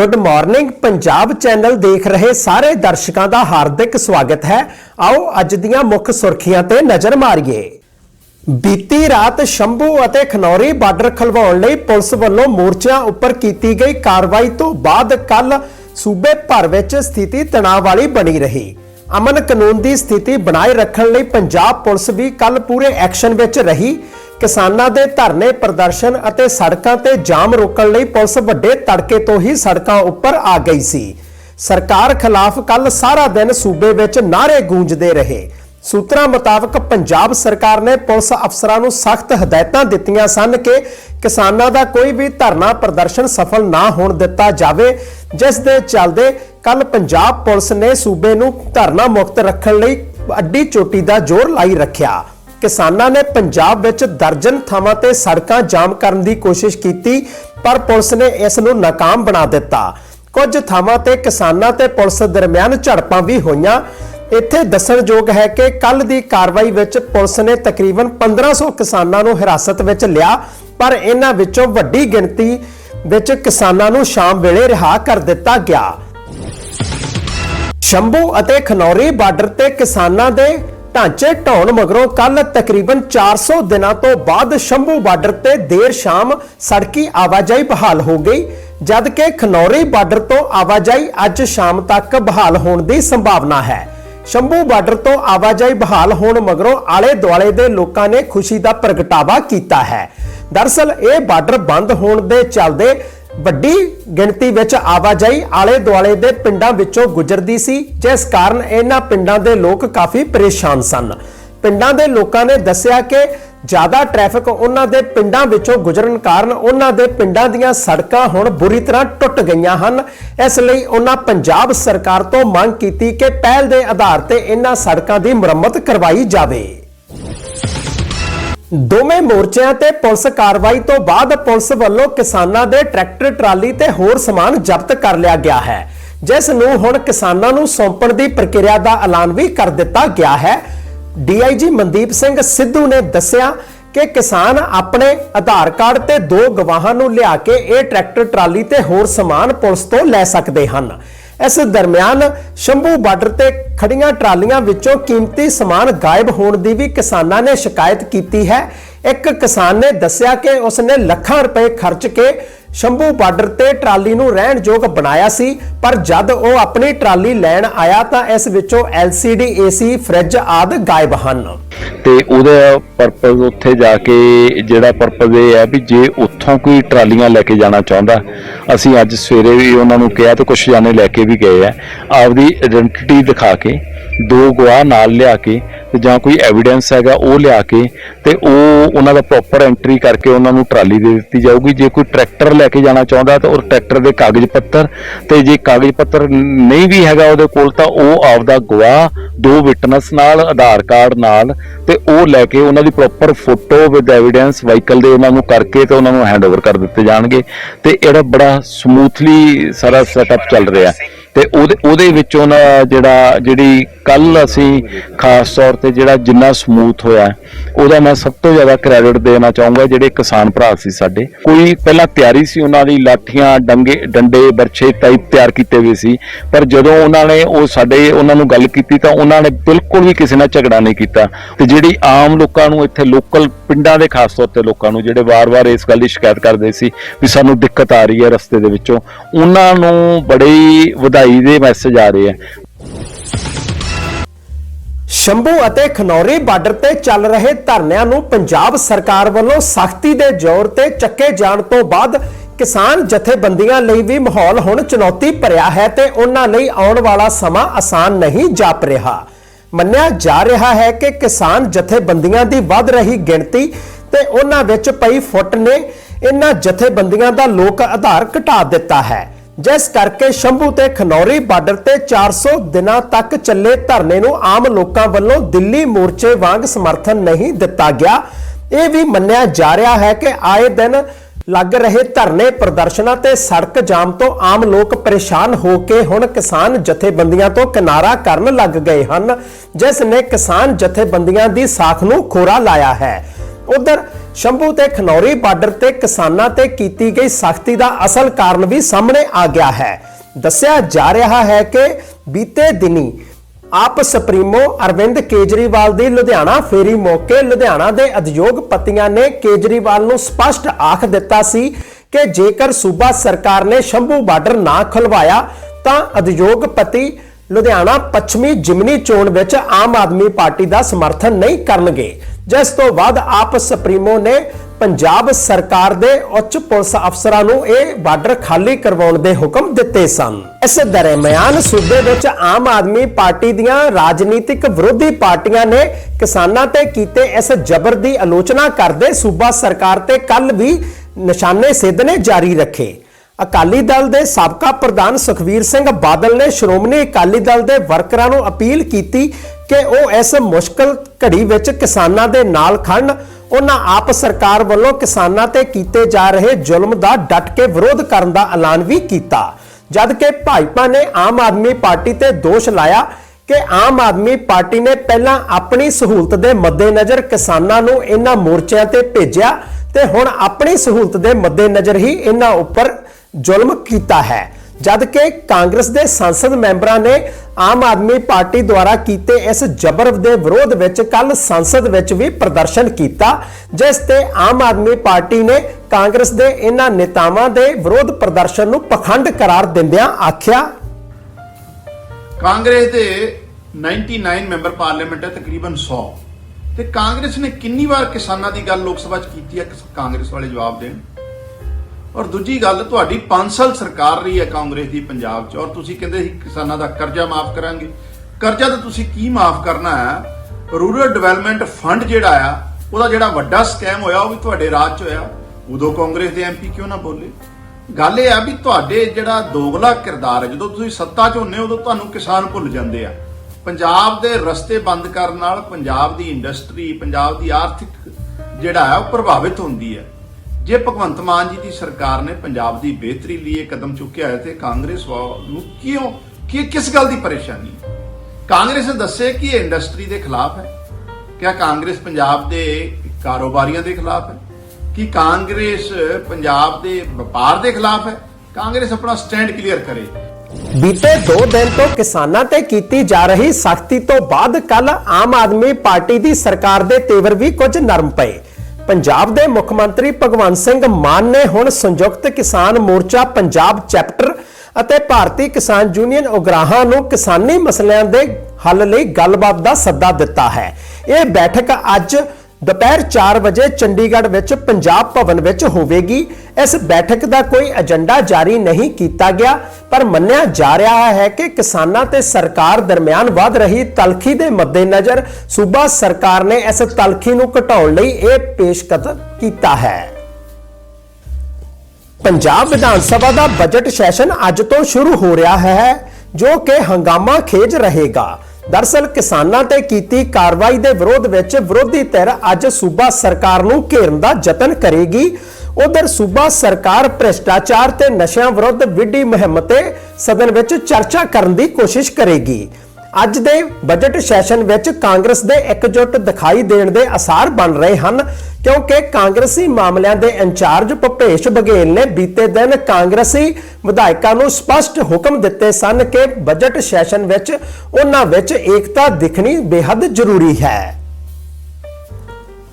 Good morning Punjab channel ਦੇਖ ਰਹੇ ਸਾਰੇ ਦਰਸ਼ਕਾਂ ਦਾ ਹਾਰਦਿਕ ਸਵਾਗਤ ਹੈ। ਆਓ ਅੱਜ ਦੀਆਂ ਮੁੱਖ ਸੁਰਖੀਆਂ ਤੇ ਨਜ਼ਰ ਮਾਰੀਏ। ਬੀਤੀ ਰਾਤ ਸ਼ੰਭੂ ਅਤੇ ਖਨੌਰੀ ਬਾਰਡਰ ਖਲਵਾਉਣ ਲਈ ਪੁਲਿਸ ਵੱਲੋਂ ਮੋਰਚਿਆਂ ਉੱਪਰ ਕੀਤੀ ਗਈ ਕਾਰਵਾਈ ਤੋਂ ਬਾਅਦ ਕੱਲ ਸੂਬੇ ਭਰ ਵਿੱਚ ਸਥਿਤੀ ਤਣਾਅ ਵਾਲੀ ਬਣੀ ਰਹੀ। ਅਮਨ ਕਾਨੂੰਨ ਦੀ ਸਥਿਤੀ ਬਣਾਏ ਰੱਖਣ ਲਈ ਪੰਜਾਬ ਪੁਲਿਸ ਵੀ ਕੱਲ ਪੂਰੇ ਐਕਸ਼ਨ ਵਿੱਚ ਰਹੀ। ਕਿਸਾਨਾਂ ਦੇ ਧਰਨੇ ਪ੍ਰਦਰਸ਼ਨ ਅਤੇ ਸੜਕਾਂ ਤੇ ਜਾਮ ਰੋਕਣ ਲਈ ਪੁਲਿਸ ਵੱਡੇ ਤੜਕੇ ਤੋਂ ਹੀ ਸੜਕਾਂ ਉੱਪਰ ਆ ਗਈ ਸੀ। ਸਰਕਾਰ ਖਿਲਾਫ ਕੱਲ ਸਾਰਾ ਦਿਨ ਸੂਬੇ ਵਿੱਚ ਨਾਅਰੇ ਗੂੰਜਦੇ ਰਹੇ। ਸੂਤਰਾਂ ਮੁਤਾਬਕ ਪੰਜਾਬ ਸਰਕਾਰ ਨੇ ਪੁਲਿਸ ਅਫਸਰਾਂ ਨੂੰ ਸਖਤ ਹਦਾਇਤਾਂ ਦਿੱਤੀਆਂ ਸਨ ਕਿ ਕਿਸਾਨਾਂ ਦਾ ਕੋਈ ਵੀ ਧਰਨਾ ਪ੍ਰਦਰਸ਼ਨ ਸਫਲ ਨਾ ਹੋਣ ਦਿੱਤਾ ਜਾਵੇ, ਜਿਸ ਦੇ ਚੱਲਦੇ ਕੱਲ ਪੰਜਾਬ ਪੁਲਿਸ ਨੇ ਸੂਬੇ ਨੂੰ ਧਰਨਾ ਮੁਕਤ ਰੱਖਣ ਲਈ ਅੱਡੀ ਚੋਟੀ ਦਾ ਜ਼ੋਰ ਲਾਈ ਰੱਖਿਆ। ਕਿਸਾਨਾਂ ਨੇ ਪੰਜਾਬ ਵਿੱਚ ਦਰਜਨ ਥਾਵਾਂ ਤੇ ਸੜਕਾਂ ਜਾਮ ਕਰਨ ਦੀ ਕੋਸ਼ਿਸ਼ ਕੀਤੀ, ਪਰ ਪੁਲਿਸ ਨੇ ਇਸ ਨੂੰ ਨਾਕਾਮ ਬਣਾ ਦਿੱਤਾ। ਕੁਝ ਥਾਵਾਂ ਤੇ ਕਿਸਾਨਾਂ ਤੇ ਪੁਲਿਸ ਦਰਮਿਆਨ ਝੜਪਾਂ ਵੀ ਹੋਈਆਂ। ਇੱਥੇ ਦੱਸਣਯੋਗ ਹੈ ਕਿ ਕੱਲ ਦੀ ਕਾਰਵਾਈ ਵਿੱਚ ਪੁਲਿਸ ਨੇ ਤਕਰੀਬਨ 1500 ਕਿਸਾਨਾਂ ਨੂੰ ਹਿਰਾਸਤ ਵਿੱਚ ਲਿਆ, ਪਰ ਇਹਨਾਂ ਵਿੱਚੋਂ ਵੱਡੀ ਗਿਣਤੀ ਵਿੱਚ ਕਿਸਾਨਾਂ ਨੂੰ ਸ਼ਾਮ ਵੇਲੇ ਰਿਹਾ ਕਰ ਦਿੱਤਾ ਗਿਆ। ਸ਼ੰਭੂ ਅਤੇ ਖਨੌਰੀ ਬਾਰਡਰ ਤੇ ਕਿਸਾਨਾਂ ਦੇ ਢਾਂਚੇ ਢਾਉਣ ਮਗਰੋਂ ਕੱਲ ਤਕਰੀਬਨ 400 ਦਿਨਾਂ ਤੋਂ ਬਾਅਦ ਸ਼ੰਭੂ ਬਾਰਡਰ ਤੇ ਦੇਰ ਸ਼ਾਮ ਸੜਕੀ ਆਵਾਜਾਈ ਬਹਾਲ ਹੋ ਗਈ ਜਦ ਕਿ ਖਨੌਰੀ ਬਾਰਡਰ ਤੋਂ ਆਵਾਜਾਈ ਅੱਜ ਸ਼ਾਮ ਤੱਕ ਬਹਾਲ ਹੋਣ ਦੀ ਸੰਭਾਵਨਾ ਹੈ। ਸ਼ੰਭੂ ਬਾਰਡਰ ਤੋਂ ਆਵਾਜਾਈ ਬਹਾਲ ਹੋਣ ਮਗਰੋਂ ਆਲੇ ਦੁਆਲੇ ਦੇ ਲੋਕਾਂ ਨੇ ਖੁਸ਼ੀ ਦਾ ਪ੍ਰਗਟਾਵਾ ਕੀਤਾ ਹੈ। ਦਰਸਲ, ਇਹ ਬਾਰਡਰ ਬੰਦ ਹੋਣ ਦੇ ਚੱਲਦੇ ਵੱਡੀ ਗਿਣਤੀ ਵਿੱਚ ਆਵਾਜਾਈ ਆਲੇ ਦੁਆਲੇ ਦੇ ਪਿੰਡਾਂ ਵਿੱਚੋਂ ਗੁਜ਼ਰਦੀ ਸੀ, ਜਿਸ ਕਾਰਨ ਇਹਨਾਂ ਪਿੰਡਾਂ ਦੇ ਲੋਕ ਕਾਫੀ ਪਰੇਸ਼ਾਨ ਸਨ। ਪਿੰਡਾਂ ਦੇ ਲੋਕਾਂ ਨੇ ਦੱਸਿਆ ਕਿ ਜ਼ਿਆਦਾ ਟ੍ਰੈਫਿਕ ਉਹਨਾਂ ਦੇ ਪਿੰਡਾਂ ਵਿੱਚੋਂ ਗੁਜ਼ਰਨ ਕਾਰਨ ਉਹਨਾਂ ਦੇ ਪਿੰਡਾਂ ਦੀਆਂ ਸੜਕਾਂ ਹੁਣ ਬੁਰੀ ਤਰ੍ਹਾਂ ਟੁੱਟ ਗਈਆਂ ਹਨ। ਇਸ ਲਈ ਉਹਨਾਂ ਪੰਜਾਬ ਸਰਕਾਰ ਤੋਂ ਮੰਗ ਕੀਤੀ ਕਿ ਪਹਿਲ ਦੇ ਆਧਾਰ ਤੇ ਇਹਨਾਂ ਸੜਕਾਂ ਦੀ ਮੁਰੰਮਤ ਕਰਵਾਈ ਜਾਵੇ। ਦੋਵੇਂ ਮੋਰਚਿਆਂ ਤੇ ਪੁਲਿਸ ਕਾਰਵਾਈ ਤੋਂ ਬਾਅਦ ਪੁਲਿਸ ਵੱਲੋਂ ਕਿਸਾਨਾਂ ਦੇ ਟਰੈਕਟਰ, ਟਰਾਲੀ ਤੇ ਹੋਰ ਸਮਾਨ ਜ਼ਬਤ ਕਰ ਲਿਆ ਗਿਆ ਹੈ। ਜਿਸ ਨੂੰ ਹੁਣ ਕਿਸਾਨਾਂ ਨੂੰ ਸੌਂਪਣ ਦੀ ਪ੍ਰਕਿਰਿਆ ਦਾ ਐਲਾਨ ਵੀ ਕਰ ਦਿੱਤਾ ਗਿਆ ਹੈ। ਡੀਆਈਜੀ ਮਨਦੀਪ ਸਿੰਘ ਸਿੱਧੂ ਨੇ ਦੱਸਿਆ ਕਿ ਕਿਸਾਨ ਆਪਣੇ ਆਧਾਰ ਕਾਰਡ ਤੇ ਦੋ ਗਵਾਹਾਂ ਨੂੰ ਲਿਆ ਕੇ ਇਹ ਟਰੈਕਟਰ, ਟਰਾਲੀ ਤੇ ਹੋਰ ਸਮਾਨ ਪੁਲਿਸ ਤੋਂ ਲੈ ਸਕਦੇ ਹਨ। ਇਸ ਦਰਮਿਆਨ ਸ਼ੰਭੂ ਬਾਰਡਰ ਤੇ ਖੜੀਆਂ ਟਰਾਲੀਆਂ ਵਿੱਚੋਂ ਕੀਮਤੀ ਸਮਾਨ ਗਾਇਬ ਹੋਣ ਦੀ ਵੀ ਕਿਸਾਨਾਂ ਨੇ ਸ਼ਿਕਾਇਤ ਕੀਤੀ ਹੈ। ਇੱਕ ਕਿਸਾਨ ਨੇ ਦੱਸਿਆ ਕਿ ਉਸਨੇ ਲੱਖਾਂ ਰੁਪਏ ਖਰਚ ਕੇ ਸ਼ੰਭੂ ਬਾਰਡਰ ਤੇ ਟਰਾਲੀ ਨੂੰ ਰਹਿਣ ਯੋਗ ਬਣਾਇਆ ਸੀ, ਪਰ ਜਦ ਉਹ ਆਪਣੀ ਟਰਾਲੀ ਲੈਣ ਆਇਆ ਤਾਂ ਇਸ ਵਿੱਚੋਂ LCD AC ਫ੍ਰਿਜ ਆਦਿ ਗਾਇਬ ਹਨ। ਤੇ ਉਹਦਾ ਪਰਪਸ ਉੱਥੇ ਜਾ ਕੇ ਜਿਹੜਾ ਪਰਪਸ ਇਹ ਹੈ ਵੀ ਜੇ ਉੱਥੋਂ ਕੋਈ ਟਰਾਲੀਆਂ ਲੈ ਕੇ ਜਾਣਾ ਚਾਹੁੰਦਾ, ਅਸੀਂ ਅੱਜ ਸਵੇਰੇ ਵੀ ਉਹਨਾਂ ਨੂੰ ਕਿਹਾ ਤੇ ਕੁਝ ਜਾਣੇ ਲੈ ਕੇ ਵੀ ਗਏ ਆ। ਆਪਦੀ ਆਇਡੈਂਟੀਟੀ ਦਿਖਾ ਕੇ ਦੋ ਗਵਾਹ ਨਾਲ ਲਿਆ ਕੇ ਤੇ ਜਾਂ ਕੋਈ ਐਵੀਡੈਂਸ ਹੈਗਾ ਉਹ ਲਿਆ ਕੇ ਤੇ ਉਹ ਉਹਨਾਂ ਦਾ ਪ੍ਰੋਪਰ ਐਂਟਰੀ ਕਰਕੇ ਉਹਨਾਂ ਨੂੰ ਟਰਾਲੀ ਦੇ ਦਿੱਤੀ ਜਾਊਗੀ। ਜੇ ਕੋਈ ਟਰੈਕਟਰ ਲੈ ਕੇ ਜਾਣਾ ਚਾਹੁੰਦਾ ਤਾਂ ਉਹ ਟਰੈਕਟਰ ਦੇ ਕਾਗਜ਼ ਪੱਤਰ ਤੇ ਜੇ ਕਾਗਜ਼ ਪੱਤਰ ਨਹੀਂ ਵੀ ਹੈਗਾ ਉਹਦੇ ਕੋਲ ਤਾਂ ਉਹ ਆਪਦਾ ਗਵਾਹ ਦੋ ਵਿਟਨੈਸ ਨਾਲ, ਆਧਾਰ ਕਾਰਡ ਨਾਲ ਤੇ ਉਹ ਲੈ ਕੇ ਉਹਨਾਂ ਦੀ proper photo with evidence vehicle ਦੇ ਉਹਨਾਂ ਨੂੰ ਕਰਕੇ ਤੇ ਉਹਨਾਂ ਨੂੰ ਹੈਂਡਓਵਰ ਕਰ ਦਿੱਤੇ ਜਾਣਗੇ। ਤੇ ਇਹਦਾ ਬੜਾ ਸਮੂਥਲੀ ਸਾਰਾ ਸੈਟਅਪ ਚੱਲ ਰਿਹਾ। ਤੇ ਉਹਦੇ ਉਹਦੇ ਵਿੱਚੋਂ ਨਾ ਜਿਹੜਾ, ਜਿਹੜੀ ਕੱਲ ਅਸੀਂ ਖਾਸ ਤੌਰ ਤੇ ਜਿਹੜਾ ਜਿੰਨਾ ਸਮੂਥ ਹੋਇਆ, ਉਹਦਾ ਮੈਂ ਸਭ ਤੋਂ ਜ਼ਿਆਦਾ ਕ੍ਰੈਡਿਟ ਦੇਣਾ ਚਾਹੂੰਗਾ ਜਿਹੜੇ ਕਿਸਾਨ ਭਰਾ ਸੀ ਸਾਡੇ। ਕੋਈ ਪਹਿਲਾਂ ਤਿਆਰੀ ਸੀ ਉਹਨਾਂ ਦੀ, ਲਾਠੀਆਂ, ਡੰਗੇ, ਡੰਡੇ ਬਰਛੇ ਟਾਈਪ ਤਿਆਰ ਕੀਤੇ ਹੋਏ ਸੀ, ਪਰ ਜਦੋਂ ਉਹਨਾਂ ਨੇ ਉਹ ਸਾਡੇ, ਉਹਨਾਂ ਨੂੰ ਗੱਲ ਕੀਤੀ ਤਾਂ ਉਹਨਾਂ ਨੇ ਬਿਲਕੁਲ ਵੀ ਕਿਸੇ ਨਾਲ ਝਗੜਾ ਨਹੀਂ ਕੀਤਾ। ਤੇ ਜਿਹੜੀ ਆਮ ਲੋਕਾਂ ਨੂੰ ਇੱਥੇ ਲੋਕਲ ਪਿੰਡਾਂ ਦੇ ਖਾਸ ਤੌਰ ਤੇ ਲੋਕਾਂ ਨੂੰ ਜਿਹੜੇ ਵਾਰ-ਵਾਰ ਇਸ ਗੱਲ ਦੀ ਸ਼ਿਕਾਇਤ ਕਰਦੇ ਸੀ ਵੀ ਸਾਨੂੰ ਦਿੱਕਤ ਆ ਰਹੀ ਹੈ ਰਸਤੇ ਦੇ ਵਿੱਚੋਂ, ਉਹਨਾਂ ਨੂੰ ਬੜੀ ਵਧਾਈ ਦੇ ਮੈਸੇਜ ਆ ਰਹੇ ਆ। ਸ਼ੰਭੂ ਅਤੇ ਖਨੌਰੀ ਬਾਰਡਰ ਤੇ ਚੱਲ ਰਹੇ ਧਰਨਿਆਂ ਨੂੰ ਪੰਜਾਬ ਸਰਕਾਰ ਵੱਲੋਂ ਸਖਤੀ ਦੇ ਜ਼ੋਰ ਤੇ ਚੱਕੇ ਜਾਣ ਤੋਂ ਬਾਅਦ ਕਿਸਾਨ ਜਥੇਬੰਦੀਆਂ ਲਈ ਵੀ ਮਾਹੌਲ ਹੁਣ ਚੁਣੌਤੀ ਭਰਿਆ ਹੈ ਤੇ ਉਹਨਾਂ ਲਈ ਆਉਣ ਵਾਲਾ ਸਮਾਂ ਆਸਾਨ ਨਹੀਂ ਜਾਪ ਰਿਹਾ। ਮੰਨਿਆ ਜਾ ਰਿਹਾ ਹੈ ਕਿ ਕਿਸਾਨ ਜਥੇਬੰਦੀਆਂ ਦੀ ਵੱਧ ਰਹੀ ਗਿਣਤੀ ਤੇ ਉਹਨਾਂ ਵਿੱਚ ਪਈ ਫੁੱਟ ਨੇ ਇਹਨਾਂ ਜਥੇਬੰਦੀਆਂ ਦਾ ਲੋਕ ਆਧਾਰ ਘਟਾ ਦਿੱਤਾ ਹੈ। ਜਿਸ ਕਰਕੇ ਸ਼ੰਭੂ ਤੇ ਖਨੌਰੀ ਬਾਰਡਰ ਤੇ 400 ਦਿਨਾਂ ਤੱਕ ਚੱਲੇ ਧਰਨੇ ਨੂੰ ਆਮ ਲੋਕਾਂ ਵੱਲੋਂ ਦਿੱਲੀ ਮੋਰਚੇ ਵਾਂਗ ਸਮਰਥਨ ਨਹੀਂ ਦਿੱਤਾ ਗਿਆ। ਇਹ ਵੀ ਮੰਨਿਆ ਜਾ ਰਿਹਾ ਹੈ ਕਿ ਆਏ ਦਿਨ ਲੱਗ ਰਹੇ ਧਰਨੇ ਪ੍ਰਦਰਸ਼ਨਾਂ ਤੇ ਸੜਕ ਜਾਮ ਤੋਂ ਆਮ ਲੋਕ ਪਰੇਸ਼ਾਨ ਹੋ ਕੇ ਹੁਣ ਕਿਸਾਨ ਜਥੇਬੰਦੀਆਂ ਤੋਂ ਕਿਨਾਰਾ ਕਰਨ ਲੱਗ ਗਏ ਹਨ, ਜਿਸ ਨੇ ਕਿਸਾਨ ਜਥੇਬੰਦੀਆਂ ਦੀ ਸਾਖ ਨੂੰ ਖੋਰਾ ਲਾਇਆ ਹੈ। ਉਧਰ ਸ਼ੰਭੂ ਤੇ ਖਨੌਰੀ ਬਾਰਡਰ ਤੇ ਕਿਸਾਨਾਂ ਤੇ ਕੀਤੀ ਗਈ ਸਖਤੀ ਦਾ ਅਸਲ ਕਾਰਨ ਵੀ ਸਾਹਮਣੇ ਆ ਗਿਆ ਹੈ। ਦੱਸਿਆ ਜਾ ਰਿਹਾ ਹੈ ਕਿ ਬੀਤੇ ਦਿਨੀ ਆਪ ਸੁਪਰੀਮੋ ਅਰਵਿੰਦ ਕੇਜਰੀਵਾਲ ਦੀ ਲੁਧਿਆਣਾ ਫੇਰੀ ਮੌਕੇ ਲੁਧਿਆਣਾ ਦੇ ਉਦਯੋਗਪਤੀਆਂ ਨੇ ਕੇਜਰੀਵਾਲ ਨੂੰ ਸਪਸ਼ਟ ਆਖ ਦਿੱਤਾ ਸੀ ਕਿ ਜੇਕਰ ਸੂਬਾ ਸਰਕਾਰ ਨੇ ਸ਼ੰਭੂ ਬਾਰਡਰ ਨਾ ਖੁਲਵਾਇਆ ਤਾਂ ਉਦਯੋਗਪਤੀ ਲੁਧਿਆਣਾ ਪੱਛਮੀ ਜਿਮਨੀ ਚੋਣ ਵਿੱਚ ਆਮ ਆਦਮੀ ਪਾਰਟੀ ਦਾ ਸਮਰਥਨ ਨਹੀਂ ਕਰਨਗੇ। ਜਿਸ ਤੋਂ ਬਾਅਦ ਆਪ ਸੁਪਰੀਮੋ ਨੇ ਪੰਜਾਬ ਸਰਕਾਰ ਦੇ ਉੱਚ ਪੁਲਿਸ ਅਫਸਰਾਂ ਨੂੰ ਇਹ ਬਾਰਡਰ ਖਾਲੀ ਕਰਵਾਉਣ ਦੇ ਹੁਕਮ ਦਿੱਤੇ ਸਨ। ਇਸ ਦਰਮਿਆਨ ਸੂਬੇ ਵਿੱਚ ਆਮ ਆਦਮੀ ਪਾਰਟੀ ਦੀਆਂ ਰਾਜਨੀਤਿਕ ਵਿਰੋਧੀ ਪਾਰਟੀਆਂ ਨੇ ਕਿਸਾਨਾਂ ਤੇ ਕੀਤੇ ਇਸ ਜ਼ਬਰ ਦੀ ਆਲੋਚਨਾ ਕਰਦੇ ਸੂਬਾ ਸਰਕਾਰ ਤੇ ਕੱਲ ਵੀ ਨਿਸ਼ਾਨੇ ਸਿੱਧਨੇ ਜਾਰੀ ਰੱਖੇ। ਅਕਾਲੀ ਦਲ ਦੇ ਸਾਬਕਾ ਪ੍ਰਧਾਨ ਸੁਖਵੀਰ ਸਿੰਘ ਬਾਦਲ ਨੇ ਸ਼੍ਰੋਮਣੀ ਅਕਾਲੀ ਦਲ ਦੇ ਵਰਕਰਾਂ ਨੂੰ ਅਪੀਲ ਕੀਤੀ ਕਿ ਉਹ ਇਸ ਮੁਸ਼ਕਲ ਘੜੀ ਵਿੱਚ ਕਿਸਾਨਾਂ ਦੇ ਨਾਲ ਖੜਨ ਉਹਨਾਂ ਆਪ ਸਰਕਾਰ ਵੱਲੋਂ ਕਿਸਾਨਾਂ ਤੇ ਕੀਤੇ ਜਾ ਰਹੇ ਜ਼ੁਲਮ ਦਾ ਡਟ ਕੇ ਵਿਰੋਧ ਕਰਨ ਦਾ ਐਲਾਨ ਵੀ ਕੀਤਾ। ਜਦ ਕਿ ਭਾਜਪਾ ਨੇ ਆਮ ਆਦਮੀ ਪਾਰਟੀ ਤੇ ਦੋਸ਼ ਲਾਇਆ ਕਿ ਆਮ ਆਦਮੀ ਪਾਰਟੀ ਨੇ ਪਹਿਲਾਂ ਆਪਣੀ ਸਹੂਲਤ ਦੇ ਮੱਦੇਨਜ਼ਰ ਕਿਸਾਨਾਂ ਨੂੰ ਇਹਨਾਂ ਮੋਰਚਿਆਂ ਤੇ ਭੇਜਿਆ ਤੇ ਹੁਣ ਆਪਣੀ ਸਹੂਲਤ ਦੇ ਮੱਦੇਨਜ਼ਰ ਹੀ ਇਹਨਾਂ ਉੱਪਰ ਜ਼ੁਲਮ ਕੀਤਾ ਹੈ। ਜਦ ਕਿ ਕਾਂਗਰਸ ਦੇ ਸੰਸਦ ਮੈਂਬਰਾਂ ਨੇ ਆਮ ਆਦਮੀ ਪਾਰਟੀ ਦੁਆਰਾ ਕੀਤੇ ਇਸ ਜ਼ਬਰ ਦੇ ਵਿਰੋਧ ਵਿੱਚ ਕੱਲ ਸੰਸਦ ਵਿੱਚ ਵੀ ਪ੍ਰਦਰਸ਼ਨ ਕੀਤਾ, ਜਿਸ ਤੇ ਆਮ ਆਦਮੀ ਪਾਰਟੀ ਨੇ ਕਾਂਗਰਸ ਦੇ ਇਹਨਾਂ ਨੇਤਾਵਾਂ ਦੇ ਵਿਰੋਧ ਪ੍ਰਦਰਸ਼ਨ ਨੂੰ ਪਖੰਡ ਕਰਾਰ ਦਿੰਦਿਆਂ ਆਖਿਆ। ਕਾਂਗਰਸ ਦੇ 99 ਮੈਂਬਰ ਪਾਰਲੀਮੈਂਟ ਹੈ, ਤਕਰੀਬਨ 100 ਤੇ ਕਾਂਗਰਸ ਨੇ ਕਿੰਨੀ ਵਾਰ ਕਿਸਾਨਾਂ ਦੀ ਗੱਲ ਲੋਕ ਸਭਾ 'ਚ ਕੀਤੀ ਹੈ? ਕਾਂਗਰਸ ਵਾਲੇ ਜਵਾਬ ਦੇਣ। ਔਰ ਦੂਜੀ ਗੱਲ, ਤੁਹਾਡੀ 5 ਸਾਲ ਸਰਕਾਰ ਰਹੀ ਹੈ ਕਾਂਗਰਸ ਦੀ ਪੰਜਾਬ 'ਚ, ਔਰ ਤੁਸੀਂ ਕਹਿੰਦੇ ਸੀ ਕਿਸਾਨਾਂ ਦਾ ਕਰਜ਼ਾ ਮਾਫ ਕਰਾਂਗੇ। ਕਰਜ਼ਾ ਤਾਂ ਤੁਸੀਂ ਕੀ ਮਾਫ ਕਰਨਾ ਹੈ? ਰੂਰਲ ਡਿਵੈਲਪਮੈਂਟ ਫੰਡ ਜਿਹੜਾ ਆ, ਉਹਦਾ ਜਿਹੜਾ ਵੱਡਾ ਸਕੈਮ ਹੋਇਆ, ਉਹ ਵੀ ਤੁਹਾਡੇ ਰਾਜ 'ਚ ਹੋਇਆ। ਉਦੋਂ ਕਾਂਗਰਸ ਦੇ ਐਮਪੀ ਕਿਉਂ ਨਾ ਬੋਲੇ? ਗੱਲ ਇਹ ਆ ਵੀ ਤੁਹਾਡੇ ਜਿਹੜਾ ਦੋਗਲਾ ਕਿਰਦਾਰ ਹੈ, ਜਦੋਂ ਤੁਸੀਂ ਸੱਤਾ 'ਚ ਹੁੰਦੇ ਹੋ, ਉਦੋਂ ਤੁਹਾਨੂੰ ਕਿਸਾਨ ਭੁੱਲ ਜਾਂਦੇ ਆ। ਪੰਜਾਬ ਦੇ ਰਸਤੇ ਬੰਦ ਕਰਨ ਨਾਲ ਪੰਜਾਬ ਦੀ ਇੰਡਸਟਰੀ ਪੰਜਾਬ ਦੀ ਆਰਥਿਕ ਜਿਹੜਾ ਹੈ, ਉਹ ਪ੍ਰਭਾਵਿਤ ਹੁੰਦੀ ਹੈ। ਜੇ ਭਗਵੰਤ ਮਾਨ ਜੀ ਦੀ ਸਰਕਾਰ ਨੇ ਪੰਜਾਬ ਦੀ ਬਿਹਤਰੀ ਲਈ ਇਹ ਕਦਮ ਚੁੱਕਿਆ ਹੈ ਤੇ ਕਾਂਗਰਸ ਨੂੰ ਕਿਉਂ, ਕੀ ਕਿਸ ਗੱਲ ਦੀ ਪਰੇਸ਼ਾਨੀ? ਹੈ? ਕਾਂਗਰਸ ਨੇ ਦੱਸੇ ਕਿ ਇਹ ਇੰਡਸਟਰੀ ਦੇ ਖਿਲਾਫ ਹੈ। ਕਿਆ ਕਾਂਗਰਸ ਪੰਜਾਬ ਦੇ ਕਾਰੋਬਾਰੀਆਂ ਦੇ ਖਿਲਾਫ ਹੈ? ਕਿ ਕਾਂਗਰਸ ਪੰਜਾਬ ਦੇ ਵਪਾਰ ਦੇ ਖਿਲਾਫ ਹੈ? ਕਾਂਗਰਸ ਆਪਣਾ ਸਟੈਂਡ ਕਲੀਅਰ ਕਰੇ। ਬੀਤੇ 2 ਦਿਨ ਤੋਂ ਕਿਸਾਨਾਂ ਤੇ ਕੀਤੀ ਜਾ ਰਹੀ ਸਖਤੀ ਤੋਂ ਬਾਅਦ ਕੱਲ ਆਮ ਆਦਮੀ ਪਾਰਟੀ ਦੀ ਸਰਕਾਰ ਦੇ ਤੇਵਰ ਵੀ ਕੁਝ ਨਰਮ ਪਏ। ਪੰਜਾਬ ਦੇ ਮੁੱਖ ਮੰਤਰੀ ਭਗਵੰਤ ਸਿੰਘ ਮਾਨ ਨੇ ਹੁਣ ਸੰਯੁਕਤ ਕਿਸਾਨ ਮੋਰਚਾ ਪੰਜਾਬ ਚੈਪਟਰ ਅਤੇ ਭਾਰਤੀ ਕਿਸਾਨ ਯੂਨੀਅਨ ਉਗਰਾਹਾਂ ਨੂੰ ਕਿਸਾਨੀ ਮਸਲਿਆਂ ਦੇ ਹੱਲ ਲਈ ਗੱਲਬਾਤ ਦਾ ਸੱਦਾ ਦਿੱਤਾ ਹੈ। ਇਹ ਬੈਠਕ ਅੱਜ ਦੁਪਹਿਰ 4 ਵਜੇ ਚੰਡੀਗੜ੍ਹ ਵਿੱਚ ਪੰਜਾਬ ਭਵਨ ਵਿੱਚ ਹੋਵੇਗੀ। ਇਸ ਬੈਠਕ ਦਾ ਕੋਈ ਏਜੰਡਾ ਜਾਰੀ ਨਹੀਂ ਕੀਤਾ ਗਿਆ, ਪਰ ਮੰਨਿਆ ਜਾ ਰਿਹਾ ਹੈ ਕਿ ਕਿਸਾਨਾਂ ਤੇ ਸਰਕਾਰ ਦਰਮਿਆਨ ਵੱਧ ਰਹੀ ਤਲਖੀ ਦੇ ਮੱਦੇਨਜ਼ਰ ਸੂਬਾ ਸਰਕਾਰ ਨੇ ਇਸ ਤਲਖੀ ਨੂੰ ਘਟਾਉਣ ਲਈ ਇਹ ਪੇਸ਼ਕਦਮ ਕੀਤਾ ਹੈ। ਪੰਜਾਬ ਵਿਧਾਨ ਸਭਾ ਦਾ ਬਜਟ ਸੈਸ਼ਨ ਅੱਜ ਤੋਂ ਸ਼ੁਰੂ ਹੋ ਰਿਹਾ ਹੈ, ਜੋ ਕਿ ਹੰਗਾਮਾ ਖੇਜ ਰਹੇਗਾ। ਦਰਸਲ ਕਿਸਾਨਾਂ ਤੇ ਕੀਤੀ ਕਾਰਵਾਈ ਦੇ ਵਿਰੋਧ ਵਿੱਚ ਵਿਰੋਧੀ ਧਿਰ ਅੱਜ ਸੂਬਾ ਸਰਕਾਰ ਨੂੰ ਘੇਰਨ ਦਾ ਯਤਨ ਕਰੇਗੀ। ਉਧਰ ਸੂਬਾ ਸਰਕਾਰ ਭ੍ਰਿਸ਼ਟਾਚਾਰ ਤੇ ਨਸ਼ਿਆਂ ਵਿਰੁੱਧ ਵਿੱਢੀ ਮੁਹਿੰਮ ਤੇ ਸਦਨ ਵਿੱਚ ਚਰਚਾ ਕਰਨ ਦੀ ਕੋਸ਼ਿਸ਼ ਕਰੇਗੀ। ਅੱਜ ਦੇ ਬਜਟ ਸੈਸ਼ਨ ਵਿੱਚ ਕਾਂਗਰਸ ਦੇ ਇਕਜੁੱਟ ਦਿਖਾਈ ਦੇਣ ਦੇ ਅਸਾਰ ਬਣ ਰਹੇ ਹਨ। ਕਿਉਂਕਿ ਕਾਂਗਰਸੀ ਮਾਮਲਿਆਂ ਦੇ ਇੰਚਾਰਜ ਭਪੇਸ਼ ਬਗੇਲ ਨੇ ਬੀਤੇ ਦਿਨ ਕਾਂਗਰਸੀ ਵਿਧਾਇਕਾਂ ਨੂੰ ਸਪਸ਼ਟ ਹੁਕਮ ਦਿੱਤੇ ਸਨ ਕਿ ਬਜਟ ਸੈਸ਼ਨ ਵਿੱਚ ਉਹਨਾਂ ਵਿੱਚ ਏਕਤਾ ਦਿਖਣੀ ਬੇहद ਜ਼ਰੂਰੀ ਹੈ।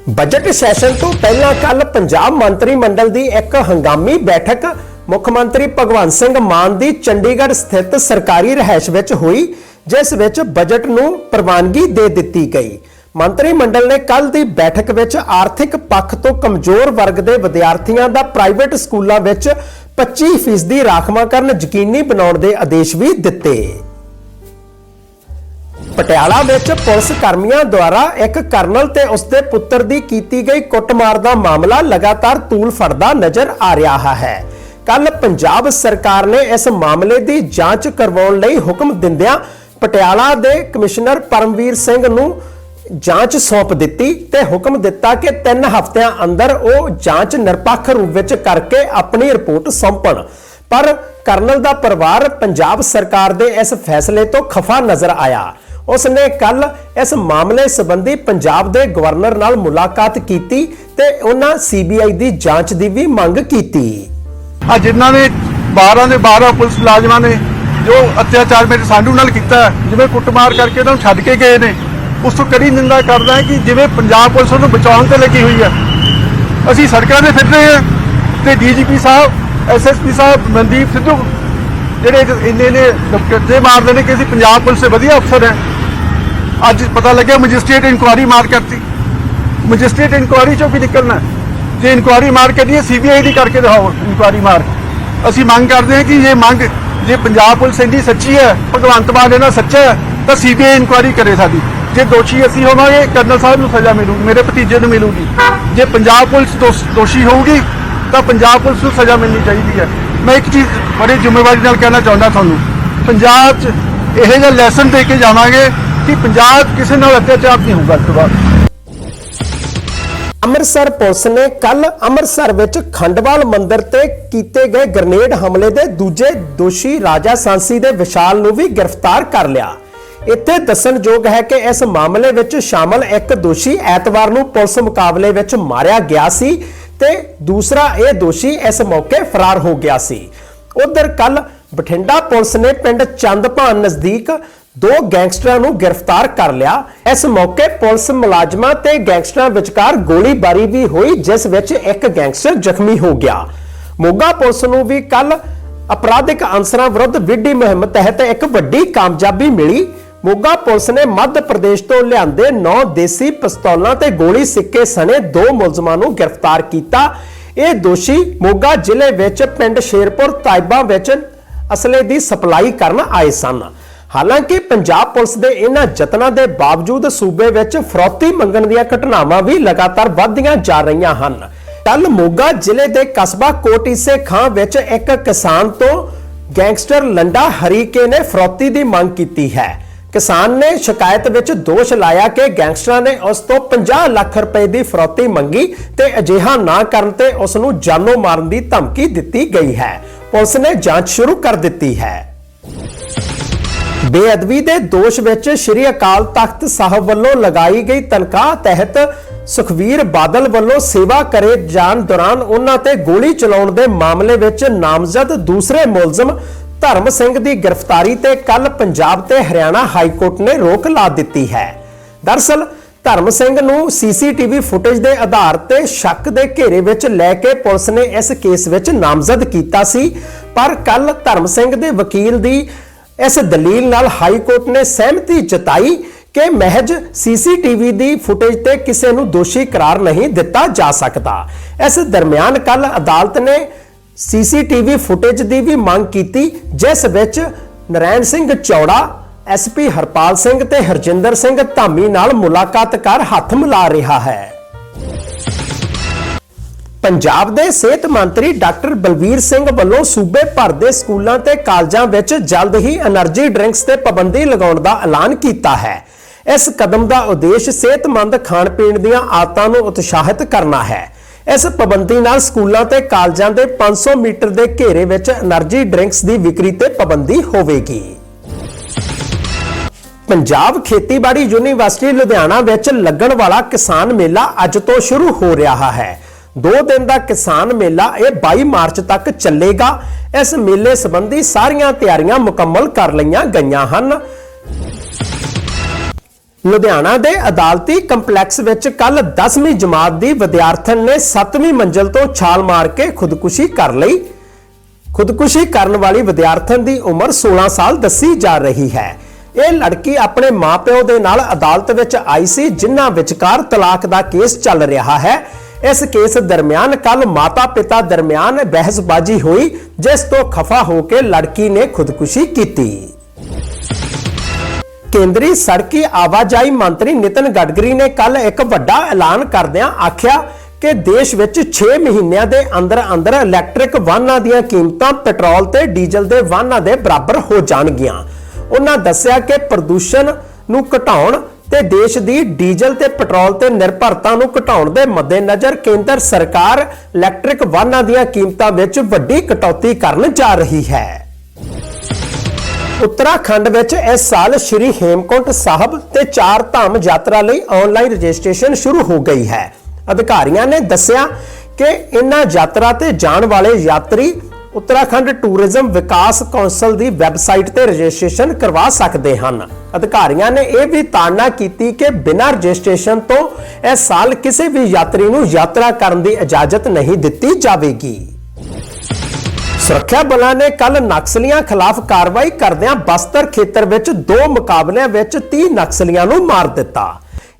ਬਜਟ ਸੈਸ਼ਨ ਤੋਂ ਪਹਿਲਾਂ ਕੱਲ ਪੰਜਾਬ ਮੰਤਰੀ ਮੰਡਲ ਦੀ ਇੱਕ ਹੰਗਾਮੀ ਬੈਠਕ ਮੁੱਖ ਮੰਤਰੀ ਭਗਵੰਤ ਸਿੰਘ ਮਾਨ ਦੀ ਚੰਡੀਗੜ੍ਹ ਸਥਿਤ ਸਰਕਾਰੀ ਰਹਿائش ਵਿੱਚ ਹੋਈ, ਜਿਸ ਵਿੱਚ ਬਜਟ ਨੂੰ ਪ੍ਰਵਾਨਗੀ ਦੇ ਦਿੱਤੀ ਗਈ। ਮੰਤਰੀ ਮੰਡਲ ਨੇ ਕੱਲ ਦੀ ਬੈਠਕ ਵਿੱਚ ਆਰਥਿਕ ਪੱਖ ਤੋਂ ਕਮਜ਼ੋਰ ਵਰਗ ਦੇ ਵਿਦਿਆਰਥੀਆਂ ਦਾ ਪ੍ਰਾਈਵੇਟ ਸਕੂਲਾਂ ਵਿੱਚ 25% ਦੀ ਰਾਖਵਾਂਕਰਨ ਯਕੀਨੀ ਬਣਾਉਣ ਦੇ ਆਦੇਸ਼ ਵੀ ਦਿੱਤੇ। ਪਟਿਆਲਾ ਵਿੱਚ ਪੁਲਿਸ ਕਰਮੀਆਂ ਦੁਆਰਾ ਇੱਕ ਕਰਨਲ ਤੇ ਉਸਦੇ ਪੁੱਤਰ ਦੀ ਕੀਤੀ ਗਈ ਕੁੱਟਮਾਰ ਦਾ ਮਾਮਲਾ ਲਗਾਤਾਰ ਤੂਲ ਫੜਦਾ ਨਜ਼ਰ ਆ ਰਿਹਾ ਹੈ। ਕੱਲ ਪੰਜਾਬ ਸਰਕਾਰ ਨੇ ਇਸ ਮਾਮਲੇ ਦੀ ਜਾਂਚ ਕਰਵਾਉਣ ਲਈ ਹੁਕਮ ਦਿੰਦਿਆਂ ਪਟਿਆਲਾ ਦੇ ਕਮਿਸ਼ਨਰ ਪਰਮਵੀਰ ਸਿੰਘ ਨੂੰ ਜਾਂਚ ਸੌਂਪ ਦਿੱਤੀ ਤੇ ਹੁਕਮ ਦਿੱਤਾ ਕਿ 3 ਹਫ਼ਤਿਆਂ ਅੰਦਰ ਉਹ ਜਾਂਚ ਨਿਰਪੱਖ ਰੂਪ ਵਿੱਚ ਕਰਕੇ ਆਪਣੀ ਰਿਪੋਰਟ ਸੌਂਪਣ। ਪਰ ਕਰਨਲ ਦਾ ਪਰਿਵਾਰ ਪੰਜਾਬ ਸਰਕਾਰ ਦੇ ਇਸ ਫੈਸਲੇ ਤੋਂ ਖਫਾ ਨਜ਼ਰ ਆਇਆ। ਉਸ ਨੇ ਕੱਲ ਇਸ ਮਾਮਲੇ ਸੰਬੰਧੀ ਪੰਜਾਬ ਦੇ ਗਵਰਨਰ ਨਾਲ ਮੁਲਾਕਾਤ ਕੀਤੀ ਤੇ ਉਹਨਾਂ ਸੀਬੀਆਈ ਦੀ ਜਾਂਚ ਦੀ ਵੀ ਮੰਗ ਕੀਤੀ। ਆ ਜਿਨ੍ਹਾਂ ਨੇ 12 ਦੇ 12 ਪੁਲਿਸ ਮੁਲਾਜ਼ਮਾਂ ਨੇ ਜੋ ਅਤਿਆਚਾਰ ਮੇਰੇ ਸਾਡੂ ਨਾਲ ਕੀਤਾ, ਜਿਵੇਂ ਕੁੱਟਮਾਰ ਕਰਕੇ ਉਹਨਾਂ ਨੂੰ ਛੱਡ ਕੇ ਗਏ ਨੇ। ਉਸ ਤੋਂ ਕੜੀ ਨਿੰਦਾ ਕਰਦਾ ਹੈ ਕਿ ਜਿਵੇਂ ਪੰਜਾਬ ਪੁਲਿਸ ਉਹਨੂੰ ਬਚਾਉਣ ਤੇ ਲੱਗੀ ਹੋਈ ਹੈ। ਅਸੀਂ ਸੜਕਾਂ ਤੇ ਫਿਰ ਰਹੇ ਹਾਂ ਤੇ ਡੀਜੀਪੀ ਸਾਹਿਬ ਐਸਐਸਪੀ ਸਾਹਿਬ, ਮਨਦੀਪ ਸਿੱਧੂ ਜਿਹੜੇ ਇੰਨੇ ਨੇ ਕੱਟੇ ਮਾਰਦੇ ਨੇ ਕਿ ਅਸੀਂ ਪੰਜਾਬ ਪੁਲਿਸ ਦੇ ਵਧੀਆ ਅਫਸਰ ਹੈ। ਅੱਜ ਪਤਾ ਲੱਗਿਆ ਮੈਜਿਸਟ੍ਰੇਟ ਇਨਕੁਆਰੀ ਮਾਰ ਕਰਤੀ। ਮੈਜਿਸਟ੍ਰੇਟ ਇਨਕੁਆਰੀ ਚੋਂ ਵੀ ਨਿਕਲਣਾ ਜੇ ਇਨਕੁਆਰੀ ਮਾਰ ਕੇ ਦੀ ਸੀਬੀਆਈ ਦੀ ਕਰਕੇ ਦਿਖਾਓ ਇਨਕੁਆਰੀ ਮਾਰ। ਅਸੀਂ ਮੰਗ ਕਰਦੇ ਹਾਂ ਕਿ ਇਹ ਮੰਗ, ਜੇ ਪੰਜਾਬ ਪੁਲਿਸ ਇੰਨੀ ਸੱਚੀ ਹੈ, ਭਗਵੰਤ ਮਾਨ ਇਹਨਾਂ ਸੱਚਾ ਹੈ, ਤਾਂ ਸੀਬੀਆਈ ਇਨਕੁਆਰੀ ਕਰੇ ਸਾਡੀ। ਜੇ ਦੋਸ਼ੀ ਅਸੀਂ ਹੋਵਾਂਗੇ, ਕਰਨਲ ਸਾਹਿਬ ਨੂੰ ਸਜ਼ਾ ਮਿਲੂਗੀ ਮੇਰੇ ਭਤੀਜੇ ਨੂੰ ਮਿਲੂਗੀ। ਜੇ ਪੰਜਾਬ ਪੁਲਿਸ ਦੋਸ਼- ਦੋਸ਼ੀ ਹੋਊਗੀ, ਤਾਂ ਪੰਜਾਬ ਪੁਲਿਸ ਨੂੰ ਸਜ਼ਾ ਮਿਲਣੀ ਚਾਹੀਦੀ ਹੈ। ਮੈਂ ਇੱਕ ਚੀਜ਼ ਬੜੀ ਜ਼ਿੰਮੇਵਾਰੀ ਨਾਲ ਕਹਿਣਾ ਚਾਹੁੰਦਾ ਤੁਹਾਨੂੰ। ਪੰਜਾਬ 'ਚ ਇਹੋ ਜਿਹਾ ਲੈਸਨ ਦੇ ਕੇ ਜਾਵਾਂਗੇ ਕਿ ਪੰਜਾਬ 'ਚ ਕਿਸੇ ਨਾਲ ਅਤਿਆਚਾਰ ਨਹੀਂ ਹੋਊਗਾ, ਇਸ ਤੋਂ ਬਾਅਦ। ਅੰਮ੍ਰਿਤਸਰ ਪੁਲਿਸ ਨੇ ਕੱਲ ਅੰਮ੍ਰਿਤਸਰ ਵਿੱਚ ਖੰਡਵਾਲ ਮੰਦਿਰ ਤੇ ਕੀਤੇ ਗਏ ਗ੍ਰਨੇਡ ਹਮਲੇ ਦੇ ਦੂਜੇ ਦੋਸ਼ੀ ਰਾਜਾ ਸਾਂਸੀ ਦੇ ਵਿਸ਼ਾਲ ਨੂੰ ਵੀ ਗ੍ਰਿਫਤਾਰ ਕਰ ਲਿਆ। ਇੱਥੇ ਦੱਸਣਯੋਗ ਹੈ ਕਿ ਇਸ ਮਾਮਲੇ ਵਿੱਚ ਸ਼ਾਮਲ ਇੱਕ ਦੋਸ਼ੀ ਐਤਵਾਰ ਨੂੰ ਪੁਲਿਸ ਮੁਕਾਬਲੇ ਵਿੱਚ ਮਾਰਿਆ ਗਿਆ ਸੀ ਤੇ ਦੂਸਰਾ ਇਹ ਦੋਸ਼ੀ ਇਸ ਮੌਕੇ ਫਰਾਰ ਹੋ ਗਿਆ ਸੀ। ਉਧਰ ਕੱਲ ਬਠਿੰਡਾ ਪੁਲਿਸ ਨੇ ਪਿੰਡ ਚੰਦਪਾਨ ਨਜ਼ਦੀਕ ਦੋ ਗੈਂਗਸਟਰਾਂ ਨੂੰ ਗ੍ਰਿਫਤਾਰ ਕਰ ਲਿਆ। ਇਸ ਮੌਕੇ ਪੁਲਿਸ ਮੁਲਾਜ਼ਮਾਂ ਤੇ ਗੈਂਗਸਟਰਾਂ ਵਿਚਕਾਰ ਗੋਲੀਬਾਰੀ ਵੀ ਹੋਈ, ਜਿਸ ਵਿੱਚ ਇੱਕ ਗੈਂਗਸਟਰ ਜ਼ਖਮੀ ਹੋ ਗਿਆ। ਮੋਗਾ ਪੁਲਿਸ ਨੂੰ ਵੀ ਕੱਲ ਅਪਰਾਧਿਕ ਅਨਸਰਾਂ ਵਿਰੁੱਧ ਵਿੱਢੀ ਮੁਹਿੰਮ ਤਹਿਤ ਇੱਕ ਵੱਡੀ ਕਾਮਯਾਬੀ ਮਿਲੀ। ਮੋਗਾ ਪੁਲਿਸ ਨੇ ਮੱਧ ਪ੍ਰਦੇਸ਼ ਤੋਂ ਲਿਆਂਦੇ 9 ਦੇਸੀ ਪਿਸਤੌਲਾਂ ਤੇ ਗੋਲੀ ਸਿੱਕੇ ਸਣੇ ਦੋ ਮੁਲਜ਼ਮਾਂ ਨੂੰ ਗ੍ਰਿਫਤਾਰ ਕੀਤਾ। ਇਹ ਦੋਸ਼ੀ ਮੋਗਾ ਜ਼ਿਲ੍ਹੇ ਵਿੱਚ ਪਿੰਡ ਸ਼ੇਰਪੁਰ ਤਾਇਬਾ ਵਿੱਚ ਅਸਲੇ ਦੀ ਸਪਲਾਈ ਕਰਨ ਆਏ ਸਨ। ਹਾਲਾਂਕਿ ਪੰਜਾਬ ਪੁਲਿਸ ਦੇ ਇਹਨਾਂ ਯਤਨਾਂ ਦੇ ਬਾਵਜੂਦ ਸੂਬੇ ਵਿੱਚ ਫਰੌਤੀ ਮੰਗਣ ਦੀਆਂ ਘਟਨਾਵਾਂ ਵੀ ਲਗਾਤਾਰ ਵੱਧਦੀਆਂ ਜਾ ਰਹੀਆਂ ਹਨ। ਕੱਲ ਮੋਗਾ ਜ਼ਿਲ੍ਹੇ ਦੇ ਕਸਬਾ ਕੋਟੀਸੇ ਖਾਂ ਵਿੱਚ ਇੱਕ ਕਿਸਾਨ ਤੋਂ ਗੈਂਗਸਟਰ ਲੰਡਾ ਹਰੀਕੇ ਨੇ ਫਰੌਤੀ ਦੀ ਮੰਗ ਕੀਤੀ ਹੈ। ਕਿਸਾਨ ਨੇ ਸ਼ਿਕਾਇਤ ਵਿੱਚ ਦੋਸ਼ ਲਾਇਆ ਕਿ ਗੈਂਗਸਟਰਾਂ ਨੇ ਉਸ ਤੋਂ 50 ਲੱਖ ਰੁਪਏ ਦੀ ਫਰੌਤੀ ਮੰਗੀ ਤੇ ਅਜਿਹਾ ਨਾ ਕਰਨ ਤੇ ਉਸ ਨੂੰ ਜਾਨੋਂ ਮਾਰਨ ਦੀ ਧਮਕੀ ਦਿੱਤੀ ਗਈ ਹੈ। ਪੁਲਿਸ ਨੇ ਜਾਂਚ ਸ਼ੁਰੂ ਕਰ ਦਿੱਤੀ ਹੈ। ਬੇਅਦਬੀ ਦੇ ਦੋਸ਼ ਵਿੱਚ ਸ੍ਰੀ ਅਕਾਲ ਤਖਤ ਸਾਹਿਬ ਵੱਲੋਂ ਲਗਾਈ ਗਈ ਤਨਖਾਹ ਤਹਿਤ ਸੁਖਵੀਰ ਬਾਦਲ ਵੱਲੋਂ ਸੇਵਾ ਕਰੇ ਜਾਣ ਦੌਰਾਨ ਉਹਨਾਂ ਤੇ ਗੋਲੀ ਚਲਾਉਣ ਦੇ ਮਾਮਲੇ ਵਿੱਚ ਨਾਮਜ਼ਦ ਦੂਸਰੇ ਮੁਲਜ਼ਮ ਧਰਮ ਸਿੰਘ ਦੀ ਗ੍ਰਿਫਤਾਰੀ ਤੇ ਕੱਲ ਪੰਜਾਬ ਤੇ ਹਰਿਆਣਾ ਹਾਈ ਕੋਰਟ ਨੇ ਰੋਕ ਲਾ ਦਿੱਤੀ ਹੈ। ਦਰਸਲ, ਧਰਮ ਸਿੰਘ ਨੂੰ ਸੀਸੀਟੀਵੀ ਫੁਟੇਜ ਦੇ ਆਧਾਰ ਤੇ ਸ਼ੱਕ ਦੇ ਘੇਰੇ ਵਿੱਚ ਲੈ ਕੇ ਪੁਲਿਸ ਨੇ ਇਸ ਕੇਸ ਵਿੱਚ ਨਾਮਜ਼ਦ ਕੀਤਾ ਸੀ, ਪਰ ਕੱਲ ਧਰਮ ਸਿੰਘ ਦੇ ਵਕੀਲ ਦੀ ਇਸ ਦਲੀਲ ਨਾਲ ਹਾਈ ਕੋਰਟ ਨੇ ਸਹਿਮਤੀ ਜਤਾਈ ਕਿ ਮਹਿਜ ਸੀਸੀਟੀਵੀ ਦੀ ਫੁਟੇਜ ਤੇ ਕਿਸੇ ਨੂੰ ਦੋਸ਼ੀ ਕਰਾਰ ਨਹੀਂ ਦਿੱਤਾ ਜਾ ਸਕਦਾ। ਇਸ ਦਰਮਿਆਨ ਕੱਲ ਅਦਾਲਤ ਨੇ ਸੀਸੀਟੀਵੀ ਫੁਟੇਜ ਦੀ ਵੀ ਮੰਗ ਕੀਤੀ, ਜਿਸ ਵਿੱਚ ਨਰੈਣ ਸਿੰਘ ਚੌੜਾ ਐਸਪੀ ਹਰਪਾਲ ਸਿੰਘ ਤੇ ਹਰਜਿੰਦਰ ਸਿੰਘ ਧਾਮੀ ਨਾਲ ਮੁਲਾਕਾਤ ਕਰ ਹੱਥ ਮਿਲਾ ਰਿਹਾ ਹੈ। ਪੰਜਾਬ ਦੇ ਸਿਹਤ ਮੰਤਰੀ ਡਾਕਟਰ ਬਲਬੀਰ ਸਿੰਘ ਵੱਲੋਂ ਸੂਬੇ ਭਰ ਦੇ ਸਕੂਲਾਂ ਤੇ ਕਾਲਜਾਂ ਵਿੱਚ ਜਲਦ ਹੀ એનર્ਜੀ ਡਰਿੰਕਸ ਤੇ ਪਾਬੰਦੀ ਲਗਾਉਣ ਦਾ ਐਲਾਨ ਕੀਤਾ ਹੈ। ਇਸ ਕਦਮ ਦਾ ਉਦੇਸ਼ ਸਿਹਤਮੰਦ ਖਾਣ ਪੀਣ ਦੀਆਂ ਆਦਤਾਂ ਨੂੰ ਉਤਸ਼ਾਹਿਤ ਕਰਨਾ ਹੈ। ਇਸ ਪਾਬੰਦੀ ਨਾਲ ਸਕੂਲਾਂ ਤੇ ਕਾਲਜਾਂ ਦੇ 500 ਮੀਟਰ ਦੇ ਘੇਰੇ ਵਿੱਚ એનર્ਜੀ ਡਰਿੰਕਸ ਦੀ ਵਿਕਰੀ ਤੇ ਪਾਬੰਦੀ ਹੋਵੇਗੀ। ਪੰਜਾਬ ਖੇਤੀਬਾੜੀ ਯੂਨੀਵਰਸਿਟੀ ਲੁਧਿਆਣਾ ਵਿੱਚ ਲੱਗਣ ਵਾਲਾ ਕਿਸਾਨ ਮੇਲਾ ਅੱਜ ਤੋਂ ਸ਼ੁਰੂ ਹੋ ਰਿਹਾ ਹੈ। ਦੋ ਦਿਨ ਦਾ ਕਿਸਾਨ ਮੇਲਾ ਇਹ 22 ਮਾਰਚ ਤੱਕ ਚੱਲੇਗਾ। ਇਸ ਮੇਲੇ ਸੰਬੰਧੀ ਸਾਰੀਆਂ ਤਿਆਰੀਆਂ ਮੁਕੰਮਲ ਕਰ ਲਈਆਂ ਗਈਆਂ ਹਨ। ਲੁਧਿਆਣਾ ਦੇ ਅਦਾਲਤੀ ਕੰਪਲੈਕਸ ਵਿੱਚ ਕੱਲ 10ਵੀਂ ਜਮਾਤ ਦੀ ਵਿਦਿਆਰਥਣ ਨੇ 7ਵੀਂ ਮੰਜ਼ਲ ਤੋਂ ਛਾਲ ਮਾਰ ਕੇ ਖੁਦਕੁਸ਼ੀ ਕਰ ਲਈ। ਖੁਦਕੁਸ਼ੀ ਕਰਨ ਵਾਲੀ ਵਿਦਿਆਰਥਣ ਦੀ ਉਮਰ 16 ਸਾਲ ਦੱਸੀ ਜਾ ਰਹੀ ਹੈ। ਇਹ ਲੜਕੀ ਆਪਣੇ ਮਾਪਿਓ ਦੇ ਨਾਲ ਅਦਾਲਤ ਵਿੱਚ ਆਈ ਸੀ, ਜਿਨ੍ਹਾਂ ਵਿਚਕਾਰ ਤਲਾਕ ਦਾ ਕੇਸ ਚੱਲ ਰਿਹਾ ਹੈ। ਇਸ ਕੇਸ ਦਰਮਿਆਨ ਕੱਲ ਮਾਤਾ-ਪਿਤਾ ਦਰਮਿਆਨ ਬਹਿਸਬਾਜ਼ੀ ਹੋਈ, ਜਿਸ ਤੋਂ ਖਫਾ ਹੋ ਕੇ ਲੜਕੀ ਨੇ ਖੁਦਕੁਸ਼ੀ ਕੀਤੀ। ਕੇਂਦਰੀ ਸੜਕੀ ਆਵਾਜਾਈ ਮੰਤਰੀ ਨਿਤਨ ਗਡਕਰੀ ਨੇ ਕੱਲ ਇੱਕ ਵੱਡਾ ਐਲਾਨ ਕਰਦਿਆਂ ਆਖਿਆ ਕਿ ਦੇਸ਼ ਵਿੱਚ 6 ਮਹੀਨਿਆਂ ਦੇ ਅੰਦਰ ਅੰਦਰ ਇਲੈਕਟ੍ਰਿਕ ਵਾਹਨਾਂ ਦੀਆਂ ਕੀਮਤਾਂ ਪੈਟਰੋਲ ਤੇ ਡੀਜ਼ਲ ਦੇ ਵਾਹਨਾਂ ਦੇ ਬਰਾਬਰ ਹੋ ਜਾਣਗੀਆਂ। ਉਹਨਾਂ ਦੱਸਿਆ ਕਿ ਪ੍ਰਦੂਸ਼ਣ ਨੂੰ ਘਟਾਉਣ ਤੇ ਦੇਸ਼ ਦੀ ਡੀਜ਼ਲ ਤੇ ਪੈਟਰੋਲ ਤੇ ਨਿਰਭਰਤਾ ਨੂੰ ਘਟਾਉਣ ਦੇ ਮੱਦੇਨਜ਼ਰ ਕੇਂਦਰ ਸਰਕਾਰ ਇਲੈਕਟ੍ਰਿਕ ਵਾਹਨਾਂ ਦੀਆਂ ਕੀਮਤਾਂ ਵਿੱਚ ਵੱਡੀ ਕਟੌਤੀ ਕਰਨ ਜਾ ਰਹੀ ਹੈ। ਉੱਤਰਾਖੰਡ ਵਿੱਚ ਇਸ ਸਾਲ ਸ਼੍ਰੀ ਹੇਮਕੁੰਟ ਸਾਹਿਬ ਤੇ ਚਾਰ ਧਾਮ ਯਾਤਰਾ ਲਈ ਆਨਲਾਈਨ ਰਜਿਸਟ੍ਰੇਸ਼ਨ ਸ਼ੁਰੂ ਹੋ ਗਈ ਹੈ। ਅਧਿਕਾਰੀਆਂ ਨੇ ਦੱਸਿਆ ਕਿ ਇਨ੍ਹਾਂ ਯਾਤਰਾ ਤੇ ਜਾਣ ਵਾਲੇ ਯਾਤਰੀ ਉੱਤਰਾਖੰਡ ਟੂਰਿਜ਼ਮ ਵਿਕਾਸ ਕੌਂਸਲ ਦੀ ਵੈਬਸਾਈਟ ਤੇ ਰਜਿਸਟ੍ਰੇਸ਼ਨ ਕਰਵਾ ਸਕਦੇ ਹਨ। ਅਧਿਕਾਰੀਆਂ ਨੇ ਇਹ ਵੀ ਤਾੜਨਾ ਕੀਤੀ ਕਿ ਬਿਨਾਂ ਰਜਿਸਟ੍ਰੇਸ਼ਨ ਤੋਂ ਇਸ ਸਾਲ ਕਿਸੇ ਵੀ ਯਾਤਰੀ ਨੂੰ ਯਾਤਰਾ ਕਰਨ ਦੀ ਇਜਾਜ਼ਤ ਨਹੀਂ ਦਿੱਤੀ ਜਾਵੇਗੀ। ਸੁਰੱਖਿਆ ਬਲਾਂ ਨੇ ਕੱਲ ਨਕਸਲੀਆਂ ਖਿਲਾਫ ਕਾਰਵਾਈ ਕਰਦਿਆਂ ਬਸਤਰ ਖੇਤਰ ਵਿੱਚ ਦੋ ਮੁਕਾਬਲਿਆਂ ਵਿੱਚ 30 ਨਕਸਲੀਆਂ ਨੂੰ ਮਾਰ ਦਿੱਤਾ।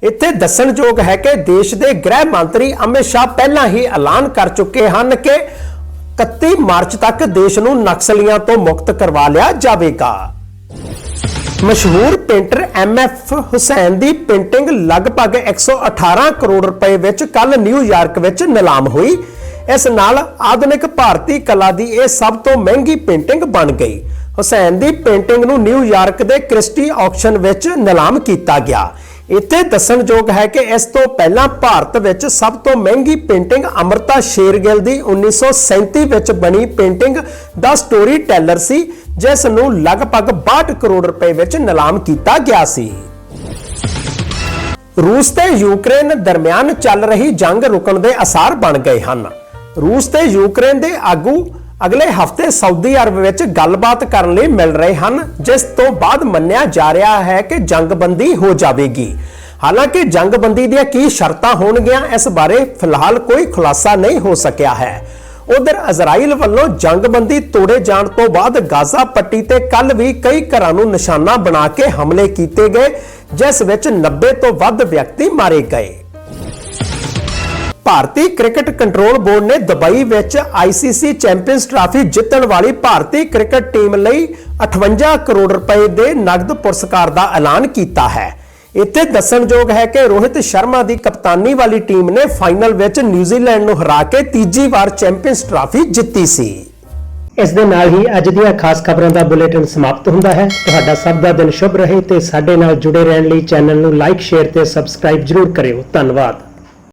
ਇੱਥੇ ਦੱਸਣਯੋਗ ਹੈ ਕਿ ਦੇਸ਼ ਦੇ ਗ੍ਰਹਿ ਮੰਤਰੀ ਅਮਿਤ ਸ਼ਾਹ ਪਹਿਲਾਂ ਹੀ ਐਲਾਨ ਕਰ ਚੁੱਕੇ ਹਨ ਕਿ 31 ਮਾਰਚ ਤੱਕ ਦੇਸ਼ ਨੂੰ ਨਕਸਲੀਆਂ ਤੋਂ ਮੁਕਤ ਕਰਵਾ ਲਿਆ ਜਾਵੇਗਾ। ਮਸ਼ਹੂਰ ਪੇਂਟਰ ਐਮ ਐਫ ਹੁਸੈਨ ਦੀ ਪੇਂਟਿੰਗ ਲਗਭਗ 118 ਕਰੋੜ ਰੁਪਏ ਵਿੱਚ ਕੱਲ ਨਿਊਯਾਰਕ ਵਿੱਚ ਨਿਲਾਮ ਹੋਈ। ਇਸ ਨਾਲ ਆਧੁਨਿਕ ਭਾਰਤੀ ਕਲਾ ਦੀ ਇਹ ਸਭ ਤੋਂ ਮਹਿੰਗੀ ਪੇਂਟਿੰਗ ਬਣ ਗਈ। ਹੁਸੈਨ ਦੀ ਪੇਂਟਿੰਗ ਨੂੰ ਨਿਊਯਾਰਕ ਦੇ ਕ੍ਰਿਸਟੀ ਆਕਸ਼ਨ ਵਿੱਚ ਨਿਲਾਮ ਕੀਤਾ ਗਿਆ। ਇੱਥੇ ਦੱਸਣਯੋਗ ਹੈ ਕਿ ਇਸ ਤੋਂ ਪਹਿਲਾਂ ਭਾਰਤ ਵਿੱਚ ਸਭ ਤੋਂ ਮਹਿੰਗੀ ਪੇਂਟਿੰਗ ਅਮਰਤਾ ਸ਼ੇਰਗਿੱਲ ਦੀ 1937 ਵਿੱਚ ਬਣੀ ਪੇਂਟਿੰਗ ਦਾ ਸਟੋਰੀ ਟੈਲਰ ਸੀ, ਜਿਸ ਨੂੰ ਲਗਭਗ 62 ਕਰੋੜ ਰੁਪਏ ਵਿੱਚ ਨਿਲਾਮ ਕੀਤਾ ਗਿਆ ਸੀ। ਰੂਸ ਤੇ ਯੂਕਰੇਨ ਦਰਮਿਆਨ ਚੱਲ ਰਹੀ ਜੰਗ ਰੁਕਣ ਦੇ ਅਸਾਰ ਬਣ ਗਏ ਹਨ। ਰੂਸ ਤੇ ਯੂਕਰੇਨ ਦੇ ਆਗੂ ਅਗਲੇ ਹਫ਼ਤੇ ਸਾਊਦੀ ਅਰਬ ਵਿੱਚ ਗੱਲਬਾਤ ਕਰਨ ਲਈ ਮਿਲ ਰਹੇ ਹਨ, ਜਿਸ ਤੋਂ ਬਾਅਦ ਮੰਨਿਆ ਜਾ ਰਿਹਾ ਹੈ ਕਿ ਜੰਗਬੰਦੀ ਹੋ ਜਾਵੇਗੀ। ਹਾਲਾਂਕਿ ਜੰਗਬੰਦੀ ਦੀਆਂ ਕੀ ਸ਼ਰਤਾਂ ਹੋਣਗੀਆਂ, ਇਸ ਬਾਰੇ ਫਿਲਹਾਲ ਕੋਈ ਖੁਲਾਸਾ ਨਹੀਂ ਹੋ ਸਕਿਆ ਹੈ। ਉਧਰ ਅਜਰਾਈਲ ਵੱਲੋਂ ਜੰਗਬੰਦੀ ਤੋੜੇ ਜਾਣ ਤੋਂ ਬਾਅਦ ਗਾਜ਼ਾ ਪੱਟੀ ਤੇ ਕੱਲ ਵੀ ਕਈ ਘਰਾਂ ਨੂੰ ਨਿਸ਼ਾਨਾ ਬਣਾ ਕੇ ਹਮਲੇ ਕੀਤੇ ਗਏ, ਜਿਸ ਵਿੱਚ 90 ਤੋਂ ਵੱਧ ਵਿਅਕਤੀ ਮਾਰੇ ਗਏ। ਭਾਰਤੀ ਕ੍ਰਿਕਟ ਕੰਟਰੋਲ ਬੋਰਡ ਨੇ ਦੁਬਈ ਵਿੱਚ ਆਈਸੀਸੀ ਚੈਂਪੀਅਨਸ ਟਰਾਫੀ ਜਿੱਤਣ ਵਾਲੀ ਭਾਰਤੀ ਕ੍ਰਿਕਟ ਟੀਮ ਲਈ 58 ਕਰੋੜ ਰੁਪਏ ਦੇ ਨਗਦ ਪੁਰਸਕਾਰ ਦਾ ਐਲਾਨ ਕੀਤਾ ਹੈ। ਇੱਥੇ ਦੱਸਣਯੋਗ ਹੈ ਕਿ ਰੋਹਿਤ ਸ਼ਰਮਾ ਦੀ ਕਪਤਾਨੀ ਵਾਲੀ ਟੀਮ ਨੇ ਫਾਈਨਲ ਵਿੱਚ ਨਿਊਜ਼ੀਲੈਂਡ ਨੂੰ ਹਰਾ ਕੇ ਤੀਜੀ ਵਾਰ ਚੈਂਪੀਅਨਸ ਟਰਾਫੀ ਜਿੱਤੀ ਸੀ। ਇਸ ਦੇ ਨਾਲ ਹੀ ਅੱਜ ਦੀਆਂ ਖਾਸ ਖਬਰਾਂ ਦਾ ਬੁਲੇਟਿਨ ਸਮਾਪਤ ਹੁੰਦਾ ਹੈ। ਤੁਹਾਡਾ ਸਭ ਦਾ ਦਿਨ ਸ਼ੁਭ ਰਹੇ ਤੇ ਸਾਡੇ ਨਾਲ ਜੁੜੇ ਰਹਿਣ ਲਈ ਚੈਨਲ ਨੂੰ ਲਾਈਕ, ਸ਼ੇਅਰ ਤੇ ਸਬਸਕ੍ਰਾਈਬ ਜਰੂਰ ਕਰਿਓ। ਧੰਨਵਾਦ।